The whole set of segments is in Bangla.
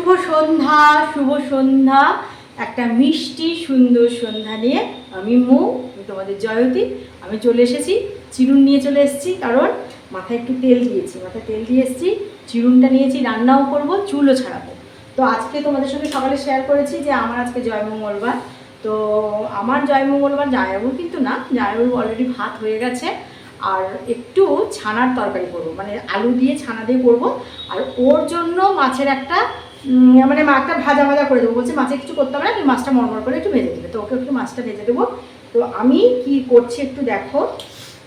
শুভ সন্ধ্যা শুভ সন্ধ্যা। একটা মিষ্টি, সুন্দর সন্ধ্যা নিয়ে আমি মৌ তোমাদের জয়তী আমি চলে এসেছি। চিরুন নিয়ে চলে এসেছি, কারণ মাথায় একটু তেল দিয়েছি, মাথায় তেল দিয়ে এসেছি। চিরুনটা নিয়েছি, রান্নাও করব, চুলও ছাড়াবো। তো আজকে তোমাদের সঙ্গে সকালে শেয়ার করেছি যে আমার আজকে জয়মঙ্গলবার তো আমার জয়মঙ্গলবার জায়াবুর কিন্তু না জায়াবুর অলরেডি ভাত হয়ে গেছে। আর একটু ছানার তরকারি করব মানে আলু দিয়ে ছানা দিয়ে করব। আর ওর জন্য মাছের একটা মানে মাছটা ভাজা ভাজা করে দেবো। বলছে মাছে কিছু করতে হবে না, তুমি মাছটা মরমর করে একটু ভেজে দেবে। তো ওকে একটু মাছটা ভেজে দেবো। তো আমি কি করছি একটু দেখো।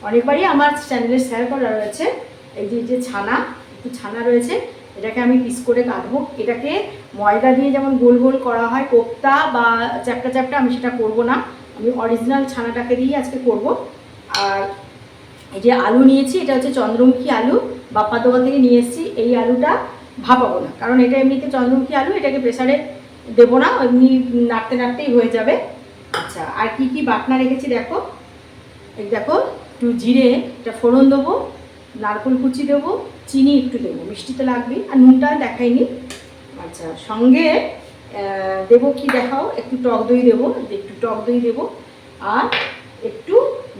অনেকবারই আমার চ্যানেলে শেয়ার করা রয়েছে এই যে যে ছানা, একটু ছানা রয়েছে। এটাকে আমি পিস করে কাটবো। এটাকে ময়দা দিয়ে যেমন গোল গোল করা হয়, কোপ্তা বা চ্যাপটা চ্যাপটা আমি সেটা করব না। আমি অরিজিনাল ছানাটাকে দিয়ে আজকে করব। আর এই যে আলু নিয়েছি, এটা হচ্ছে চন্দ্রমুখী আলু। বাপ্পা দোকান থেকে নিয়ে এসেছি। এই আলুটা ভাপাবো না। কারণ এটা এমনিতে চন্দ্রমুখী আলু, এটাকে প্রেসারে দেবো না, এমনি নাড়তে নাড়তেই হয়ে যাবে। আচ্ছা আর কি কি বাটনা রেখেছি দেখো? এই দেখো, একটু জিরে, একটা ফোড়ন দেবো, নারকেল কুচি দেবো, চিনি একটু দেবো, মিষ্টি তো আর নুনটা দেখাইনি। আচ্ছা সঙ্গে দেবো কি দেখাও? একটু টক দই দেবো, একটু টক দই দেবো, আর একটু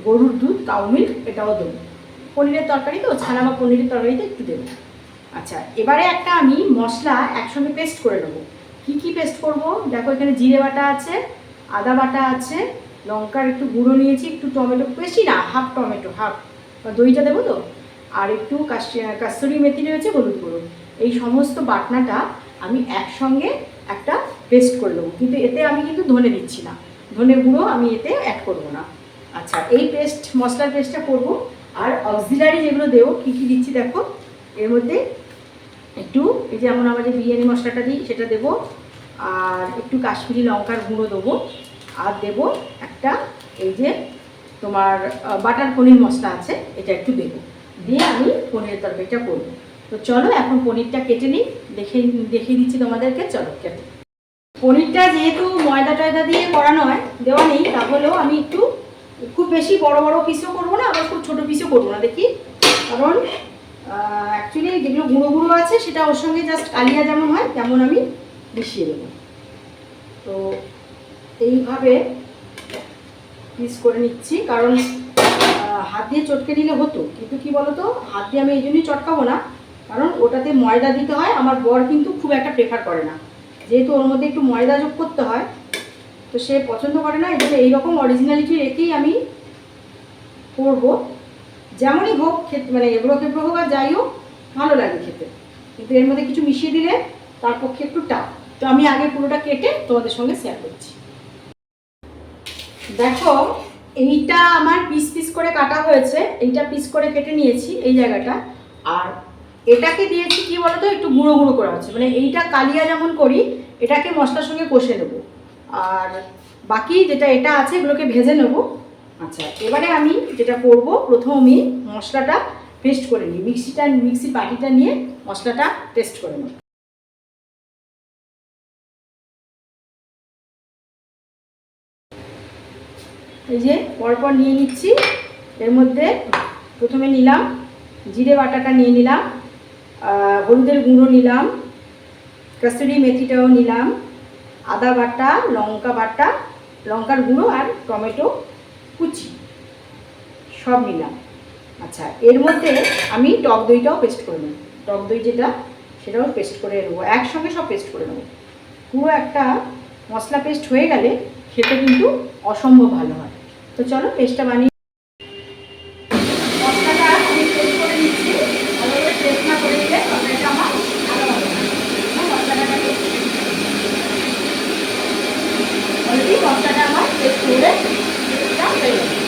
গরুর দুধ কাউ মিল্ক এটাও দেবো। পনিরের তরকারি তো ছানা বা পনিরের তরকারিতে একটু দেবো। আচ্ছা এবারে একটা আমি মশলা একসঙ্গে পেস্ট করে নেব। কী কী পেস্ট করব? দেখো এখানে জিরে বাটা আছে, আদা বাটা আছে, লঙ্কার একটু গুঁড়ো নিয়েছি, একটু টমেটো, বেশি না হাফ টমেটো হাফ দইটা দেবো তো? আর একটু কাস্তুরি মেথি রয়েছে, হলুদ গুঁড়ো। এই সমস্ত বাটনাটা আমি একসঙ্গে একটা পেস্ট করে দেবো কিন্তু এতে আমি কিন্তু ধনে দিচ্ছি না। ধনে গুঁড়ো আমি এতে অ্যাড করব না। আচ্ছা এই পেস্ট মশলার পেস্টটা করব। আর অক্সিলারি যেগুলো দেবো, কী কী দিচ্ছি দেখো? এর মধ্যে যেমন আমরা যে বিরিয়ানি মশলাটা দিই, সেটা দেবো। আর একটু কাশ্মীরি লঙ্কার গুঁড়ো দেবো। আর দেবো একটা এই যে তোমার বাটার পনির মশলা আছে, এটা একটু দেবো। দিয়ে আমি পনিরের তরকারিটা করব। তো চলো, এখন পনিরটা কেটে নিই। দেখে, দেখিয়ে দিচ্ছি তোমাদেরকে। চলো, কেটে। পনিরটা যেহেতু ময়দা টয়দা দিয়ে করা নয় দেওয়া নেই, তাহলেও আমি একটু, খুব বেশি বড় বড় পিসও করব না, আবার খুব ছোটো পিসও করব না। দেখি, কারণ অ্যাকচুয়ালি যেগুলো গুঁড়ো গুঁড়ো আছে, সেটা ওর সঙ্গে জাস্ট কালিয়া যেমন হয়, তেমন আমি মিশিয়ে দেবো। তো এইভাবে পিস করে নিচ্ছি, কারণ হাত দিয়ে চটকে নিলে হতো। কিন্তু কি বলতো, হাত দিয়ে আমি এই জন্যই চটকাবো না, কারণ ওটাতে ময়দা দিতে হয়, আমার বর কিন্তু খুব একটা প্রেফার করে না। যেহেতু ওর মধ্যে একটু ময়দা যোগ করতে হয়, তো সে পছন্দ করে না, এই জন্য এইরকম অরিজিনালিটি রেখেই আমি করব। যেমনই হোক খেতে মানে এগুলো খেতে হোক আর যাই হোক, ভালো লাগে খেতে। কিন্তু এর মধ্যে কিছু মিশিয়ে দিলে তার পক্ষে একটু টাফ তো আমি আগে পুরোটা কেটে তোমাদের সঙ্গে শেয়ার করছি। দেখো, এইটা আমার পিস পিস করে কাটা হয়েছে। এইটা পিস করে কেটে নিয়েছি এই জায়গাটা। আর এটাকে দিয়েছি কি বলতো? একটু গুঁড়ো গুঁড়ো করা হচ্ছে। মানে এইটা কালিয়া যেমন করি, এটাকে মশলার সঙ্গে কষে নেব। আর বাকি যেটা এটা আছে, এগুলোকে ভেজে নেব। আচ্ছা এবারে আমি যেটা করব প্রথম মশলাটা পেস্ট করে নিই। মিক্সিটা, মিক্সি বাটিটা নিয়ে মশলাটা পেস্ট করে নেব। এই যে, পরপর নিয়ে নিচ্ছি। এর মধ্যে প্রথমে নিলাম, জিরে বাটাটা নিয়ে নিলাম হলুদের গুঁড়ো নিলাম, কাস্তুরি মেথিটাও নিলাম, আদা বাটা, লঙ্কা বাটা, লঙ্কার গুঁড়ো আর টমেটো কুচি। সব নিলাম। আচ্ছা এর মধ্যে আমি টক দইটাও পেস্ট করে নেব। টক দই যেটা, সেটাও পেস্ট করে নেব। একসঙ্গে সব পেস্ট করে নেব। পুরো একটা মশলা পেস্ট হয়ে গেলে খেতে কিন্তু অসম্ভব ভালো হয়। তো চলো পেস্টটা বানিয়ে মশলাটা আমি পেস্ট করে নিচ্ছি ভালো করে পেস্ট না করে দিলে তরকারিটা আমার ভালো হবে না হ্যাঁ, মশলাটা আমি অলরেডি মশলাটা আমার পেস্ট করে পেস্টটা হয়ে গেছে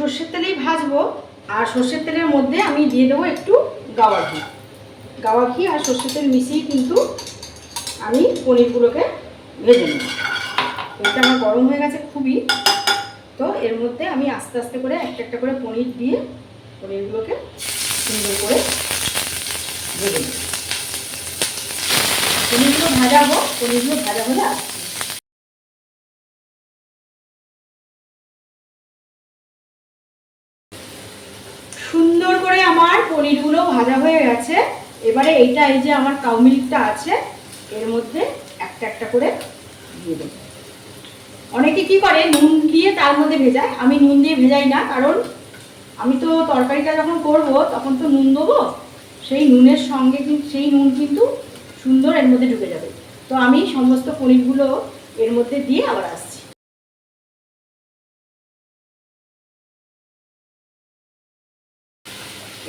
সর্ষের তেলেই ভাজবো, আর সর্ষের তেলের মধ্যে আমি দিয়ে দেবো একটু গাওয়া ঘি। গাওয়া ঘি আর সর্ষের তেল মিশিয়ে কিন্তু আমি পনিরগুলোকে ভেজে নেব। তেলটা আমার গরম হয়ে গেছে খুবই, তো এর মধ্যে আমি আস্তে আস্তে করে একটা একটা করে পনির দিয়ে পনিরগুলোকে সুন্দর করে ভেজে নেব। পনিরগুলো ভাজাবো পনিরগুলো ভাজা হলে আসবে সুন্দর করে আমার পনিরগুলো ভাজা হয়ে গেছে। এবারে এইটা, এই যে আমার কাউ মিল্কটা আছে, এর মধ্যে একটা একটা করে দিয়ে দেবো। অনেকে কি করে, নুন দিয়ে তার মধ্যে ভেজায়। আমি নুন দিয়ে ভেজাই না, কারণ আমি তো তরকারিটা যখন করব, তখন তো নুন দেবো। সেই নুনের সঙ্গে কিন্তু, সেই নুন কিন্তু সুন্দর এর মধ্যে ঢুকে যাবে। তো আমি সমস্ত পনিরগুলো এর মধ্যে দিয়ে আবার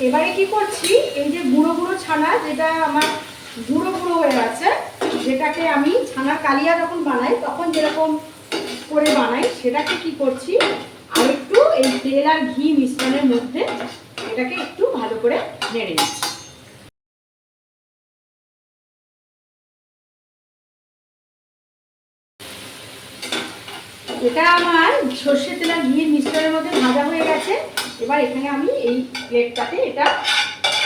এবারে কি করছি? এই যে গুঁড়ো গুঁড়ো ছানা যেটা আমার গুঁড়ো গুঁড়ো হয়ে আছে যেটাকে আমি ছানার কালিয়া যখন বানাই, তখন যেরকম করে বানাই, সেটাকে কি করছি? আর একটু এই তেল আর ঘি মিশ্রণের মধ্যে এটাকে একটু ভালো করে নেড়ে নিচ্ছি। এটা আমার সর্ষে তেল ঘির মিশ্রণের মধ্যে ভাজা হয়ে গেছে। এবার এখানে আমি এই প্লেটটাতে এটা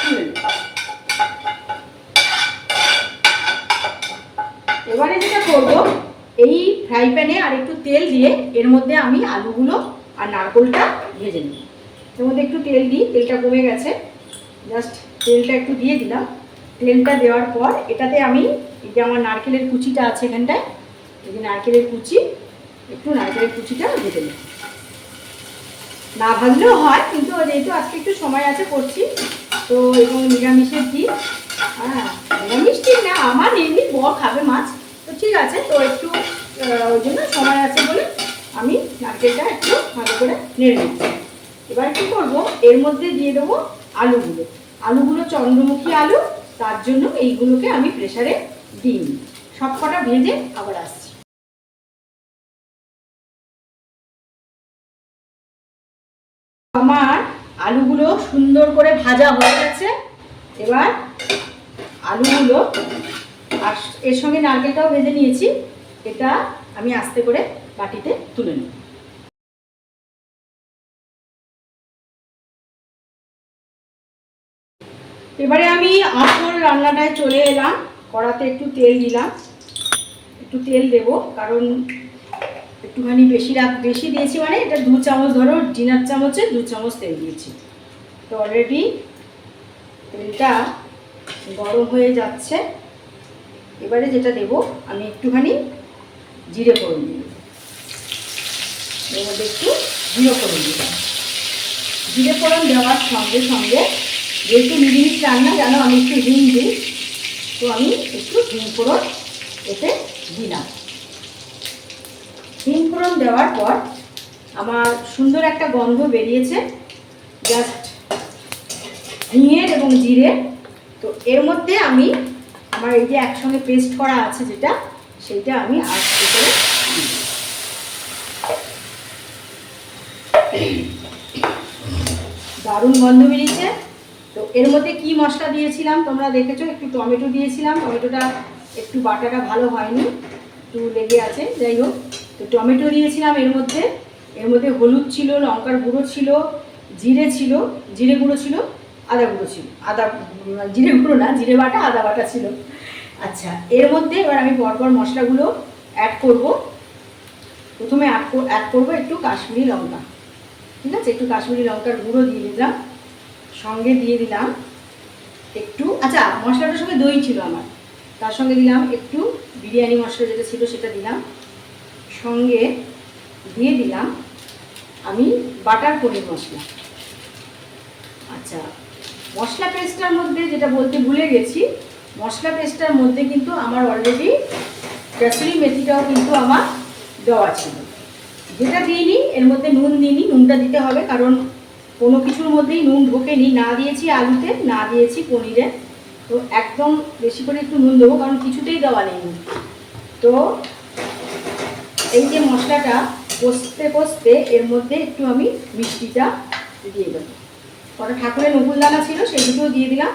তুলে এবারে যেটা করব, এই ফ্রাই প্যানে আর একটু তেল দিয়ে এর মধ্যে আমি আলুগুলো আর নারকোলটা ভেজে নিই এর মধ্যে একটু তেল দিই, তেলটা কমে গেছে। জাস্ট তেলটা একটু দিয়ে দিলাম। তেলটা দেওয়ার পর এটাতে আমি যে আমার নারকেলের কুচিটা আছে এখানটায়, এই যে নারকেলের কুচি একটু নারকেলের কুচিটা ভেজে নিই। না ভাজলেও হয়, কিন্তু যেহেতু আজকে একটু সময় আছে করছি, তো এবং নিরামিষের দিন হ্যাঁ নিরামিষ ঠিক না, আমার এমনি বর খাবে মাছ, তো ঠিক আছে, তো একটু ওই জন্য সময় আছে বলে আমি নারকেলটা একটু ভালো করে নেড়ে নিচ্ছি। এবার কী করব, এর মধ্যে দিয়ে দেবো আলুগুলো। আলুগুলো চন্দ্রমুখী আলু, তার জন্য এইগুলোকে আমি প্রেসারে দিই সব কটা ভেজে আবার আসছি। আমার আলুগুলো সুন্দর করে ভাজা হয়ে গেছে। এবার আলুগুলো আর এর সঙ্গে নারকেলটাও ভেজে নিয়েছি। এটা আমি আস্তে করে বাটিতে তুলে নিই এবারে আমি আসল রান্নাটায় চলে এলাম। কড়াতে একটু তেল দিলাম। একটু তেল দেব, কারণ একটুখানি বেশি রাখ, বেশি দিয়েছি মানে এটা দু চামচ ধরো, ডিনার চামচে দু চামচ তেল দিয়েছি। তো অলরেডি তেলটা গরম হয়ে যাচ্ছে। এবারে যেটা দেব, আমি একটুখানি জিরে দিয়ে দেবো। এর মধ্যে একটু জিরে করে দিলাম জিরে ফোড়ন দেওয়ার সঙ্গে সঙ্গে যেহেতু নিরামিষ রান্না, জানো আমি একটু হিং দিই, তো আমি একটু হিং ফোড়ন এতে দিলাম। হিং ফোড়ন দেওয়ার পর আমার সুন্দর একটা গন্ধ বেরিয়েছে। জাস্ট হিঙের এবং জিরে তো এর মধ্যে আমি আমার এই যে একসঙ্গে পেস্ট করা আছে যেটা, সেইটা আমি আস্তে করে দারুণ গন্ধ বেরিয়েছে। তো এর মধ্যে কি মশলা দিয়েছিলাম তোমরা দেখেছ? একটু টমেটো দিয়েছিলাম। টমেটোটা একটু বাটাটা ভালো হয়নি। একটু লেগে আছে। যাই হোক। তো টমেটো দিয়েছিলাম এর মধ্যে। এর মধ্যে হলুদ ছিল, লঙ্কার গুঁড়ো ছিল, জিরে ছিল, জিরে গুঁড়ো ছিল, আদা গুঁড়ো ছিল। আদা জিরে গুঁড়ো না, জিরে বাটা, আদা বাটা ছিল। আচ্ছা এর মধ্যে এবার আমি পরপর মশলাগুলো অ্যাড করব। প্রথমে অ্যাড অ্যাড করব একটু কাশ্মীরি লঙ্কা, ঠিক আছে? একটু কাশ্মীরি লঙ্কার গুঁড়ো দিয়ে দিলাম, সঙ্গে দিয়ে দিলাম একটু আচ্ছা মশলাটার সঙ্গে দই ছিল আমার। তার সঙ্গে দিলাম একটু বিরিয়ানি মশলা যেটা ছিল সেটা দিলাম। সঙ্গে দিয়ে দিলাম। আমি বাটার পনির মশলা। আচ্ছা মশলা পেস্টটার মধ্যে যেটা বলতে ভুলে গেছি, মশলা পেস্টটার মধ্যে কিন্তু আমার অলরেডি কাসুরি মেথিটাও কিন্তু আমার দেওয়া ছিল। যেটা দিইনি, এর মধ্যে নুন দিইনি, নুনটা দিতে হবে কারণ কোনো কিছুর মধ্যেই নুন ঢোকেনি। না দিয়েছি আলুতে, না দিয়েছি পনিরে। তো একদম বেশি করে একটু নুন দেবো কারণ কিছুতেই দেওয়া নেই তো এই যে মশলাটা কষতে কষতে এর মধ্যে একটু আমি মিষ্টিটা দিয়ে দেবো। কটা ঠাকুরের নকুল দানা ছিল সেগুলোও দিয়ে দিলাম।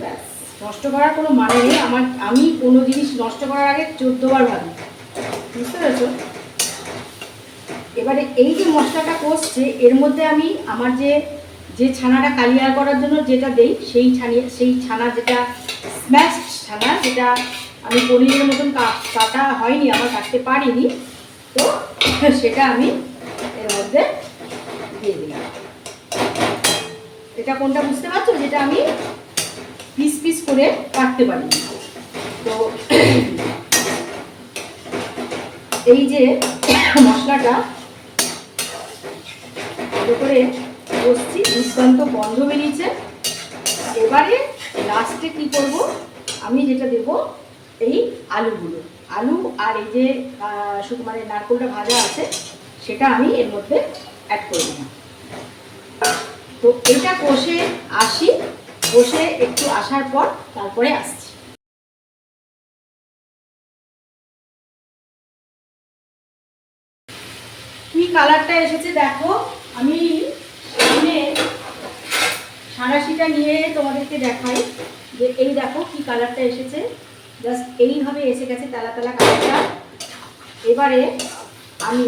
ব্যাস, নষ্ট করার কোনো মানে নেই। আমার, আমি কোনো জিনিস নষ্ট করার আগে চোদ্দবার ভাবি। বুঝতে পেরেছ? এবারে এই যে মশলাটা কষছে, এর মধ্যে আমি আমার যে যে ছানাটা কালিয়া করার জন্য যেটা দেই, সেই ছানিয়ে সেই ছানা যেটা স্ম্যাশ ছানা, যেটা আমি পনিরের মতন কাটা হয়নি আমার কাটতে পারিনি। তো সেটা আমি এর মধ্যে দিয়ে দিলাম। এটা কোনটা বুঝতে পারছ? যেটা আমি পিস পিস করে কাটতে পারি তো এই যে মশলাটা ভালো করে বসছি দুর্দান্ত বন্ধ বেরিয়েছে। এবারে লাস্টে কি করব? আমি যেটা দেব এই আলুগুলো। আলু আর এই যে মানে নারকোলটা ভাজা আছে, সেটা আমি এর মধ্যে অ্যাড করে দিলাম। তো এটা কষে আসি। কষে একটু আসার পর তারপরে আসছি। কি কালারটা এসেছে দেখো? আমি সামনে সাঁড়াশিটা নিয়ে তোমাদেরকে দেখাই যে এই দেখো কি কালারটা এসেছে। জাস্ট এইভাবে এসে গেছে তালা তালা কালারটা এবারে আমি,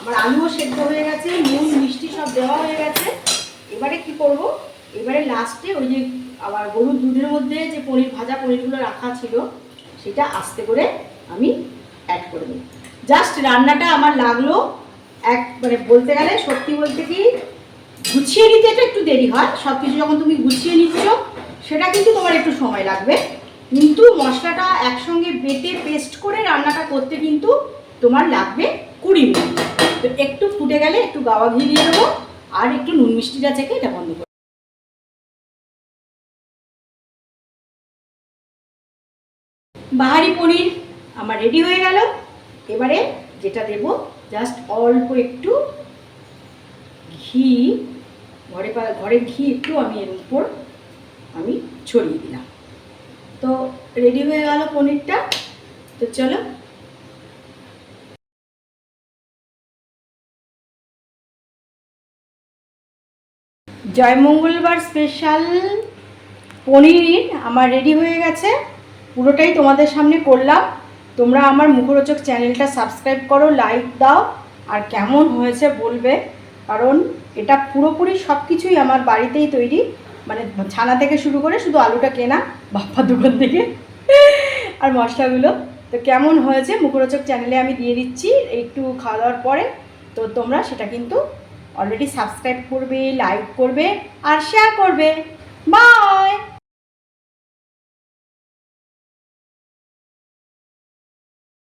আমার আলুও সেদ্ধ হয়ে গেছে, নুন, মিষ্টি সব দেওয়া হয়ে গেছে। এবারে কি করব? এবারে লাস্টে ওই যে আবার গরুর দুধের মধ্যে যে পনির ভাজা পনিরগুলো রাখা ছিল, সেটা আস্তে করে আমি অ্যাড করে দিই জাস্ট রান্নাটা আমার লাগল, এক মানে বলতে গেলে সত্যি বলতে কি, গুছিয়ে নিতে একটু দেরি হয়। সব কিছু যখন তুমি গুছিয়ে নিচ্ছ, সেটা কিন্তু তোমার একটু সময় লাগবে। কিন্তু মশলাটা একসঙ্গে বেটে পেস্ট করে রান্নাটা করতে কিন্তু তোমার লাগবে কুড়ি মিনিট। তো একটু ফুটে গেলে একটু গাওয়া ঘি দিয়ে দেবো, আর একটু নুন মিষ্টিটা চেখে এটা বন্ধ করব। বাহারি পনির আমার রেডি হয়ে গেল। এবারে যেটা দেব জাস্ট অল্প একটু ঘি, ঘরে ঘরের ঘি একটু আমি এর উপর আমি ছড়িয়ে দিলাম। তো রেডি হয়ে গেল পনিরটা, তো চলো। জয়মঙ্গলবার স্পেশাল পনির আমার রেডি হয়ে গেছে। পুরোটাই তোমাদের সামনে করলাম। তোমরা আমার মুখরোচক চ্যানেলটা সাবস্ক্রাইব করো লাইক দাও, আর কেমন হয়েছে বলবে। কারণ এটা পুরোপুরি সব কিছুই আমার বাড়িতেই তৈরি। মানে ছানা থেকে শুরু করে শুধু আলুটা কেনা বাপ্পার দোকান থেকে, আর মশলাগুলো। তো কেমন হয়েছে মুখরোচক চ্যানেলে আমি দিয়ে দিচ্ছি, একটু খাওয়া দাওয়ার পরে। তো তোমরা সেটা কিন্তু অলরেডি সাবস্ক্রাইব করবে লাইক করবে, আর শেয়ার করবে। বাই